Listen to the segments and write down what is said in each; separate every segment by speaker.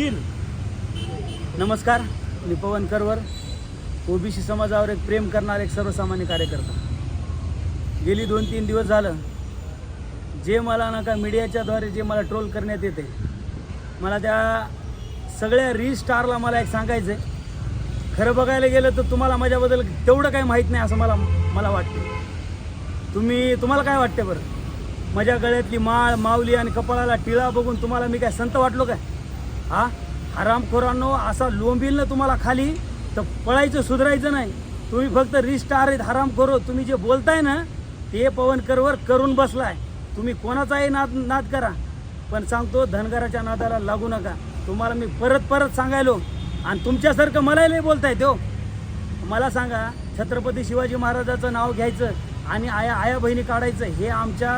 Speaker 1: तीन
Speaker 2: नमस्कार मी पवन करवर ओबीसी समाजावर एक प्रेम करणारा एक सर्वसामान्य कार्यकर्ता. गेली दोन तीन दिवस झालं जे मला नका मीडियाच्याद्वारे जे मला ट्रोल करण्यात येते मला त्या सगळ्या री स्टारला मला एक सांगायचं आहे खरं बघायला गेलं तर तुम्हाला माझ्याबद्दल तेवढं काही माहीत नाही असं मला मला वाटते तुम्ही तुम्हाला काय वाटते बरं? माझ्या गळ्यातली माळ माऊली आणि कपाळाला टिळा बघून तुम्हाला मी काय संत वाटलो काय? हा? हरामखोरांनो असा लोंबील ना तुम्हाला खाली तर पळायचं सुधरायचं नाही. तुम्ही फक्त रिस्टार आहेत हरामखोरो तुम्ही जे बोलताय ना ते पवनकरवर करून बसलाय. तुम्ही कोणाचाही नाद नाद करा. पण सांगतो धनगराच्या नादाला लागू नका. तुम्हाला मी परत परत सांगायलो. आणि तुमच्यासारखं मलाही नाही बोलताय तो मला सांगा छत्रपती शिवाजी महाराजाचं नाव घ्यायचं आणि आया आया बहिणी काढायचं हे आमच्या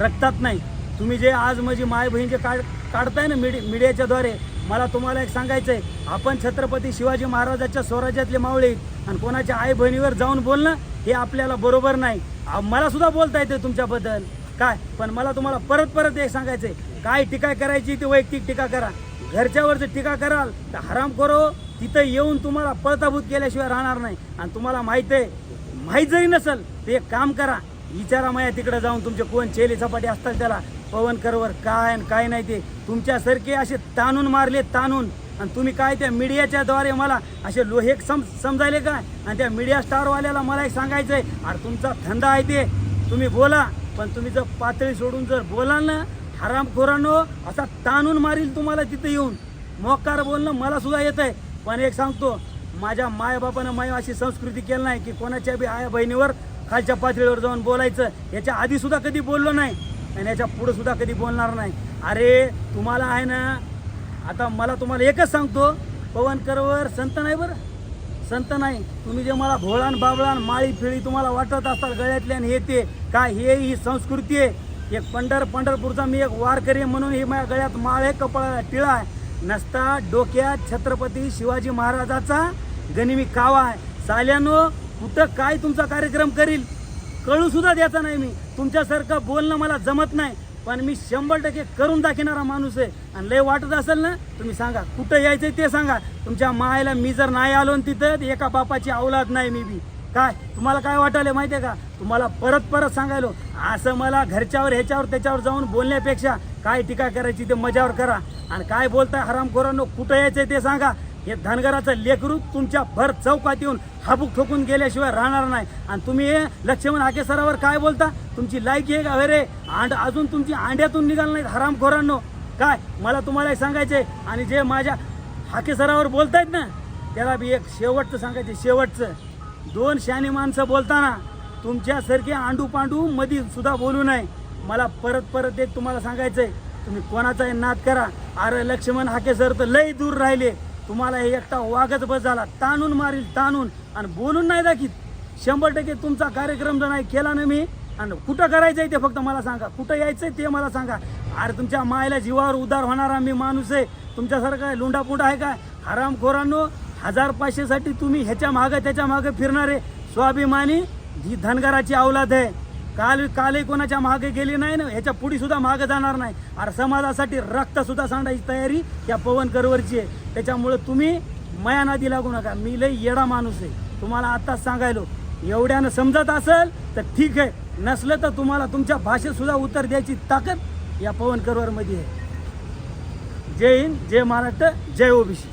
Speaker 2: रक्तात नाही. तुम्ही जे आज माझी माय बहीण जे काढ काढताय ना मीडिया मीडियाच्याद्वारे. मला तुम्हाला एक सांगायचं आहे आपण छत्रपती शिवाजी महाराजाच्या स्वराज्यातले मावळे आणि कोणाच्या आई बहिणीवर जाऊन बोलणं हे आपल्याला बरोबर नाही. आ- मला सुद्धा बोलता येते तुमच्याबद्दल. काय? पण मला तुम्हाला परत परत एक सांगायचं आहे काय टीका करायची ती वैयक्तिक टीका करा. घरच्यावर जर टीका कराल तर हराम करो तिथं येऊन तुम्हाला पळताभूत केल्याशिवाय राहणार नाही. आणि तुम्हाला माहीत आहे माहीत जरी नसेल ते एक काम करा. विचारा माया तिकडे जाऊन तुमचे कोण चेली सपाटी असतात त्याला? पवन करवर काय आणि काय नाही ते? तुमच्यासारखे असे ताणून मारले ताणून आणि तुम्ही काय त्या मीडियाच्या द्वारे मला असे लोहे सम समजायले काय? आणि त्या मीडिया स्टारवाल्याला मला एक सांगायचं आहे अरे तुमचा धंदा आहे ते. तुम्ही बोला पण तुम्ही जर पातळी सोडून जर बोलाल ना हरामखोरांनो असा ताणून मारील तुम्हाला तिथे येऊन. मोकार बोलणं मला सुद्धा येत आहे पण एक सांगतो माझ्या मायबापानं माय अशी संस्कृती केली नाही की कोणाच्या बी आया बहिणीवर खालच्या पातळीवर जाऊन बोलायचं. याच्या आधी सुद्धा कधी बोललो नाही आणि याच्यापुढे सुद्धा कधी बोलणार नाही. अरे तुम्हाला आहे ना आता मला तुम्हाला एकच सांगतो. पवन करवर संत नाही बरं. संत नाही. तुम्ही जे मला भोळान बाबळान माळी फिळी तुम्हाला वाटत असताल गळ्यातल्या आणि हे ते काय हे ही संस्कृती आहे. एक पंढर पंढरपूरचा मी एक वारकरी आहे म्हणून हे माझ्या गळ्यात माळ आहे कपाळाला टिळा आहे. नसता डोक्यात छत्रपती शिवाजी महाराजाचा गनिमी कावा आहे. साल्यानो कुठं काय तुमचा कार्यक्रम करील कळूसुद्धा द्यायचा नाही मी. तुमच्यासारखं बोलणं मला जमत नाही. पण मी शंभर टक्के करून दाखिणारा माणूस आहे. आणि लय वाटत असेल ना तुम्ही सांगा. कुठं यायचं ते सांगा. तुमच्या मायला मी जर नाही आलो न तिथं एका बापाची औलाद नाही मी बी. काय? तुम्हाला काय वाटायला माहिती आहे का? तुम्हाला परत परत सांगायलो. असं मला घरच्यावर ह्याच्यावर त्याच्यावर जाऊन बोलण्यापेक्षा काय टीका करायची ते मजावर करा. आणि काय बोलताय हरामखोरांनो कुठं यायचं ते सांगा. हे धनगराचं लेकरू तुमच्या भर चौकात येऊन हाबूक ठोकून गेल्याशिवाय राहणार नाही. आणि तुम्ही हे लक्ष्मण हाके सरावर काय बोलता? तुमची लायकी आहे का? अरे अंड अजून तुमची अंड्यातून निघाल नाही हरामखोरांनो काय? मला तुम्हाला सांगायचे आणि जे माझ्या हाके सरावर बोलतायत ना त्याला बी एक शेवटचं सांगायचं शेवटचं. दोन शानी माणसं बोलताना तुमच्यासारखे आंडू पांडू मधी सुद्धा बोलू नये. मला परत परत एक तुम्हाला सांगायचंय. तुम्ही कोणाचाही नाद करा. अरे लक्ष्मण हाके सर तर लई दूर राहिले. तुम्हाला हे एकटा वाघच बस झाला. ताणून मारील ताणून. आणि बोलून नाही दाखीत. शंभर टक्के तुमचा कार्यक्रम जर नाही केला ना मी आणि कुठं करायचं आहे ते फक्त मला सांगा. कुठं यायचं आहे ते मला सांगा. अरे तुमच्या मायला जीवावर उदार होणारा मी माणूस आहे. तुमच्यासारखा आहे लुंडा पुंडा आहे काय हरामखोरांनो हजार पाचशेसाठी तुम्ही ह्याच्या मागं त्याच्या मागं फिरणारे स्वाभिमानी ही धनगराची अवलाद आहे. काल कालही कोणाच्या मागे गेली नाही ना ह्याच्या पुढे सुद्धा मागे जाणार नाही. अरे समाजासाठी रक्त सुद्धा सांडायची तयारी या पवन करवरची आहे. त्याच्यामुळे तुम्ही मया नादी लागू नका. मी लय येडा माणूस आहे. तुम्हाला आत्ताच सांगायलो. एवढ्यानं समजत असेल तर ठीक आहे. नसलं तर तुम्हाला तुमच्या भाषेत सुद्धा उत्तर द्यायची ताकद या पवन करवरमध्ये आहे. जय हिंद जय महाराष्ट्र जय ओबीसी.